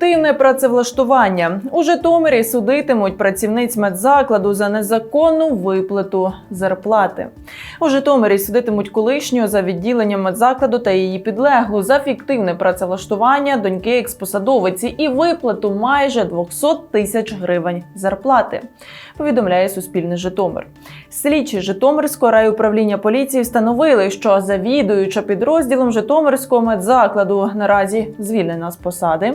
Фіктивне працевлаштування у Житомирі судитимуть працівниць медзакладу за незаконну виплату зарплати. У Житомирі судитимуть колишнього за відділенням медзакладу та її підлеглу за фіктивне працевлаштування доньки експосадовиці і виплату майже 200 тисяч гривень зарплати. Повідомляє Суспільне Житомир. Слідчі Житомирського райуправління поліції встановили, що завідуюча підрозділом Житомирського медзакладу наразі звільнена з посади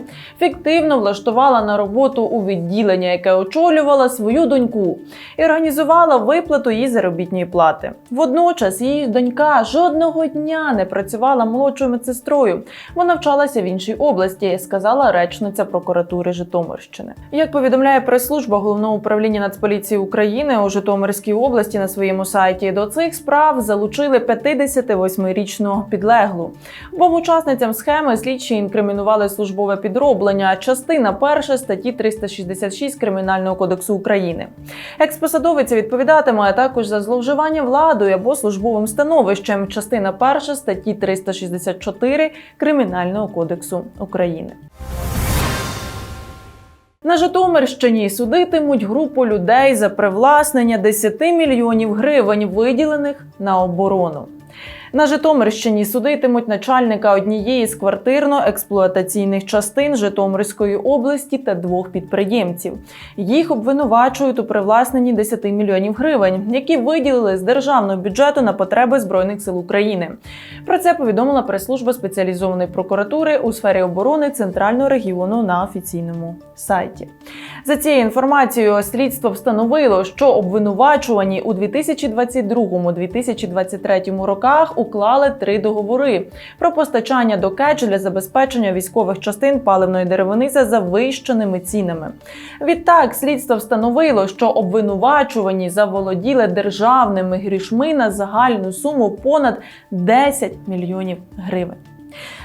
фіктивно влаштувала на роботу у відділення, яке очолювала свою доньку, і організувала виплату її заробітної плати. Водночас її донька жодного дня не працювала молодшою медсестрою. Вона вчалася в іншій області, сказала речниця прокуратури Житомирщини. Як повідомляє прес-служба головного управління Нацполіції України у Житомирській області на своєму сайті, до цих справ залучили 58-річну підлеглу. Обом учасницям схеми слідчі інкримінували службове підроблення, частина перша статті 366 Кримінального кодексу України. Експосадовиця відповідатиме також за зловживання владою або службовим становищем, частина перша статті 364 Кримінального кодексу України. На Житомирщині судитимуть групу людей за привласнення 10 мільйонів гривень, виділених на оборону. На Житомирщині судитимуть начальника однієї з квартирно-експлуатаційних частин Житомирської області та двох підприємців. Їх обвинувачують у привласненні 10 мільйонів гривень, які виділили з державного бюджету на потреби збройних сил України. Про це повідомила прес-служба спеціалізованої прокуратури у сфері оборони центрального регіону на офіційному сайті. За цією інформацією, слідство встановило, що обвинувачувані у 2022-2023 роках уклали три договори про постачання до КЕЧ для забезпечення військових частин паливної деревини за завищеними цінами. Відтак, слідство встановило, що обвинувачувані заволоділи державними грішми на загальну суму понад 10 мільйонів гривень.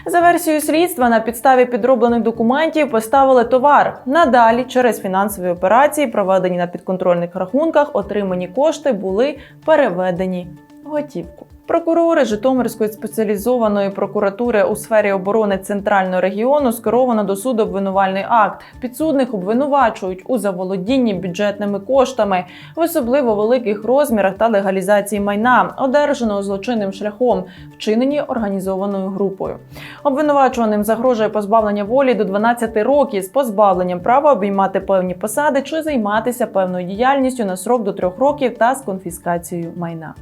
За версією слідства, на підставі підроблених документів поставили товар. Надалі, через фінансові операції, проведені на підконтрольних рахунках, отримані кошти були переведені в готівку. Прокурори Житомирської спеціалізованої прокуратури у сфері оборони центрального регіону скеровано до суду обвинувальний акт. Підсудних обвинувачують у заволодінні бюджетними коштами в особливо великих розмірах та легалізації майна, одержаного злочинним шляхом, вчинені організованою групою. Обвинувачуваним загрожує позбавлення волі до 12 років з позбавленням права обіймати певні посади чи займатися певною діяльністю на срок до 3 років та з конфіскацією майна.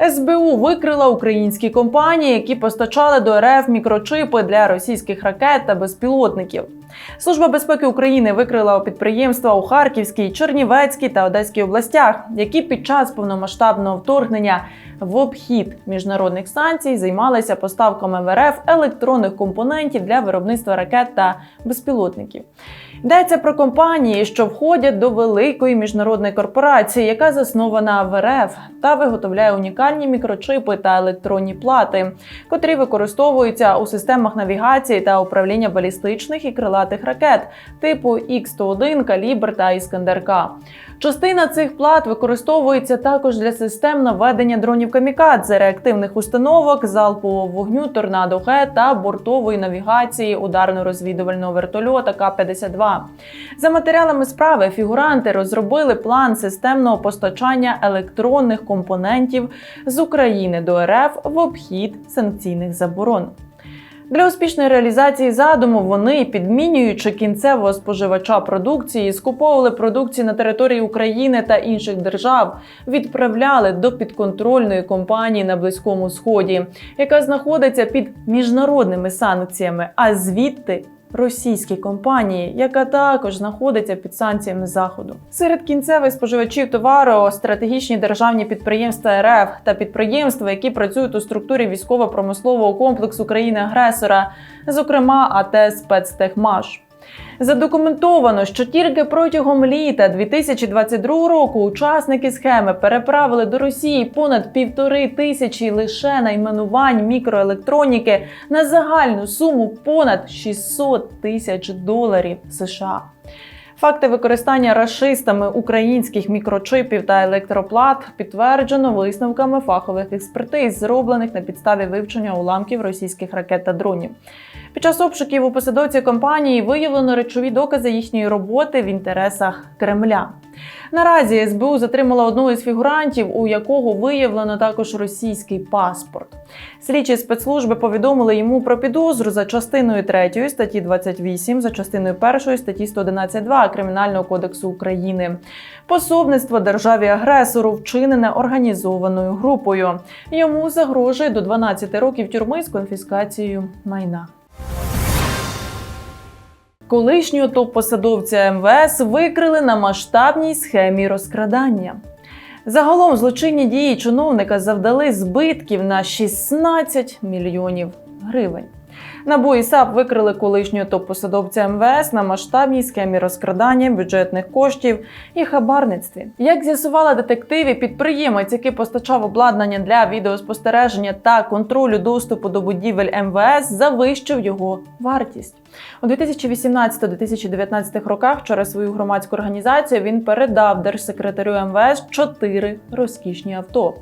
СБУ викрила українські компанії, які постачали до РФ мікрочипи для російських ракет та безпілотників. Служба безпеки України викрила підприємства у Харківській, Чернівецькій та Одеській областях, які під час повномасштабного вторгнення в обхід міжнародних санкцій займалися поставками в РФ електронних компонентів для виробництва ракет та безпілотників. Йдеться про компанії, що входять до великої міжнародної корпорації, яка заснована в РФ та виготовляє унікальні мікрочипи та електронні плати, котрі використовуються у системах навігації та управління балістичних і крилатих ракет типу Х-101, Калібр та Іскандер-К. Частина цих плат використовується також для систем наведення дронів камікадзе, реактивних установок, залпового вогню, торнадо Г та бортової навігації ударно-розвідувального вертольота К-52. За матеріалами справи фігуранти розробили план системного постачання електронних компонентів з України до РФ в обхід санкційних заборон. Для успішної реалізації задуму вони, підмінюючи кінцевого споживача продукції, скуповували продукцію на території України та інших держав, відправляли до підконтрольної компанії на Близькому Сході, яка знаходиться під міжнародними санкціями, а звідти. Російській компанії, яка також знаходиться під санкціями заходу, серед кінцевих споживачів товару стратегічні державні підприємства РФ та підприємства, які працюють у структурі військово-промислового комплексу країни-агресора, зокрема АТ «Спецтехмаш». Задокументовано, що тільки протягом літа 2022 року учасники схеми переправили до Росії понад півтори тисячі лише найменувань мікроелектроніки на загальну суму понад 600 тисяч доларів США. Факти використання рашистами українських мікрочипів та електроплат підтверджено висновками фахових експертиз, зроблених на підставі вивчення уламків російських ракет та дронів. Під час обшуків у посадовці компанії виявлено речові докази їхньої роботи в інтересах Кремля. Наразі СБУ затримала одного із фігурантів, у якого виявлено також російський паспорт. Слідчі спецслужби повідомили йому про підозру за частиною 3 статті 28, за частиною 1 статті 111.2 Кримінального кодексу України. Пособництво державі агресору вчинене організованою групою. Йому загрожує до 12 років тюрми з конфіскацією майна. Колишнього топ-посадовця МВС викрили на масштабній схемі розкрадання. Загалом злочинні дії чиновника завдали збитків на 16 мільйонів гривень. НАБУ і САП викрили колишнього топ-посадовця МВС на масштабній схемі розкрадання бюджетних коштів і хабарництві. Як з'ясували детективи, підприємець, який постачав обладнання для відеоспостереження та контролю доступу до будівель МВС, завищив його вартість. У 2018-2019 роках через свою громадську організацію він передав держсекретарю МВС чотири розкішні авто.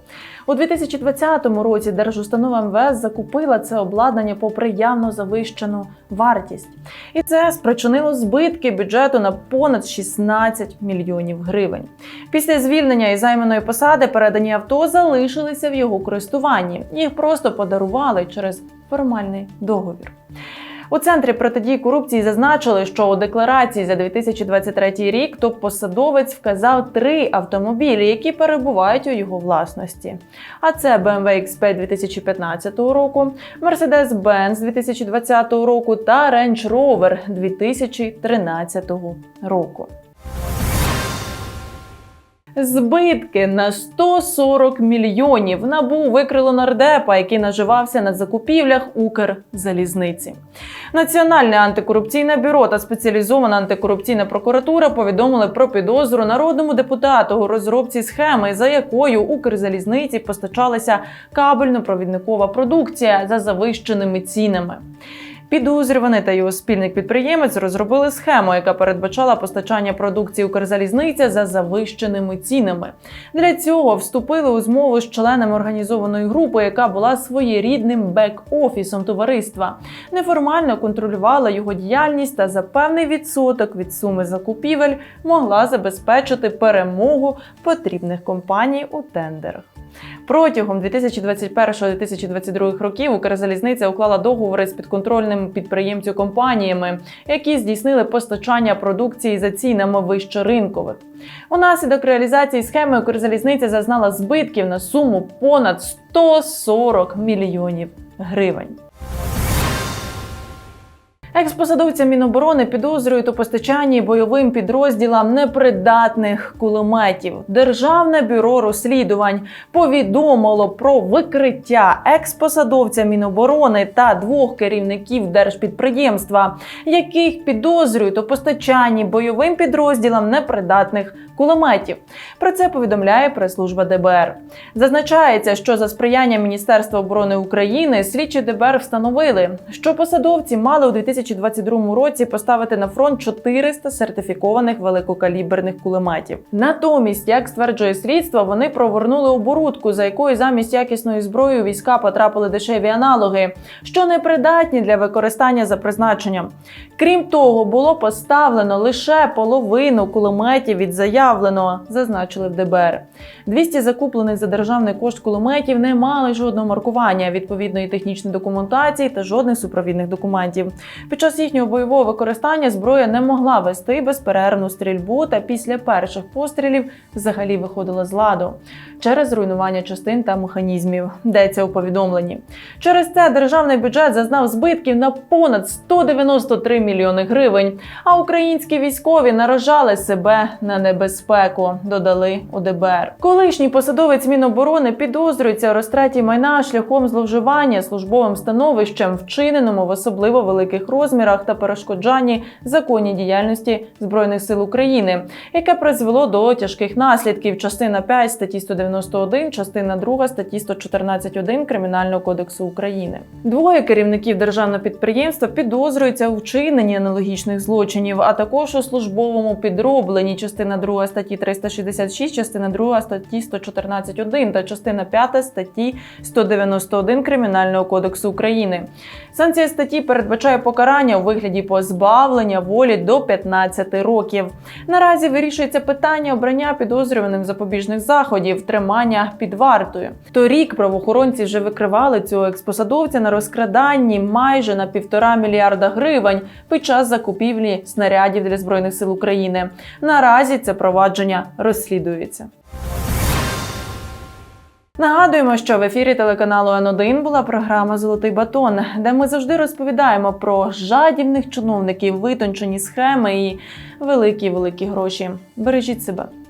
У 2020 році Держустанова МВС закупила це обладнання попри явно завищену вартість, і це спричинило збитки бюджету на понад 16 мільйонів гривень. Після звільнення із займаної посади передані авто залишилися в його користуванні. Їх просто подарували через формальний договір. У центрі протидії корупції зазначили, що у декларації за 2023 рік топ-посадовець вказав три автомобілі, які перебувають у його власності. А це BMW X5 2015 року, Mercedes-Benz 2020 року та Range Rover 2013 року. Збитки на 140 мільйонів набу викрило нардепа, який наживався на закупівлях Укрзалізниці. Національне антикорупційне бюро та спеціалізована антикорупційна прокуратура повідомили про підозру народному депутату у розробці схеми, за якою Укрзалізниці постачалася кабельно-провідникова продукція за завищеними цінами. Підозрюваний та його спільник підприємець розробили схему, яка передбачала постачання продукції Укрзалізниця за завищеними цінами. Для цього вступили у змову з членами організованої групи, яка була своєрідним бек-офісом товариства. Неформально контролювала його діяльність та за певний відсоток від суми закупівель могла забезпечити перемогу потрібних компаній у тендерах. Протягом 2021-2022 років Укрзалізниця уклала договори з підконтрольними підприємцю компаніями, які здійснили постачання продукції за цінами вище ринкових. Унаслідок реалізації схеми Укрзалізниця зазнала збитків на суму понад 140 мільйонів гривень. Експосадовця Міноборони підозрюють у постачанні бойовим підрозділам непридатних кулеметів. Державне бюро розслідувань повідомило про викриття експосадовця Міноборони та двох керівників держпідприємства, яких підозрюють у постачанні бойовим підрозділам непридатних кулеметів. Про це повідомляє прес-служба ДБР. Зазначається, що за сприяння Міністерства оборони України слідчі ДБР встановили, що посадовці мали у 2022 році поставити на фронт 400 сертифікованих великокаліберних кулеметів. Натомість, як стверджує слідство, вони провернули оборудку, за якою замість якісної зброї у війська потрапили дешеві аналоги, що непридатні для використання за призначенням. Крім того, було поставлено лише половину кулеметів від заявленого, зазначили в ДБР. 200 закуплених за державний кошт кулеметів не мали жодного маркування, відповідної технічної документації та жодних супровідних документів. Під час їхнього бойового використання зброя не могла вести безперервну стрільбу, та після перших пострілів взагалі виходила з ладу через руйнування частин та механізмів. Йдеться у повідомленні. Через це державний бюджет зазнав збитків на понад 193 мільйони гривень. А українські військові наражали себе на небезпеку. Додали у ДБР. Колишній посадовець Міноборони підозрюється у розтраті майна шляхом зловживання службовим становищем, вчиненому в особливо великих розмірах та перешкоджанні законній діяльності збройних сил України, яке призвело до тяжких наслідків. Частина 5 статті 191, частина 2 статті 114.1 Кримінального кодексу України. Двоє керівників державного підприємства підозрюються у вчиненні аналогічних злочинів, а також у службовому підробленні. Частина 2 статті 366, частина 2 статті 114.1 та частина 5 статті 191 Кримінального кодексу України. Санкція статті передбачає покарання у вигляді позбавлення волі до 15 років. Наразі вирішується питання обрання підозрюваним запобіжних заходів, тримання під вартою. Торік правоохоронці вже викривали цього експосадовця на розкраданні майже на півтора мільярда гривень під час закупівлі снарядів для збройних сил України. Наразі це провадження розслідується. Нагадуємо, що в ефірі телеканалу Н1 була програма Золотий батон, де ми завжди розповідаємо про жадібних чиновників, витончені схеми і великі великі гроші. Бережіть себе.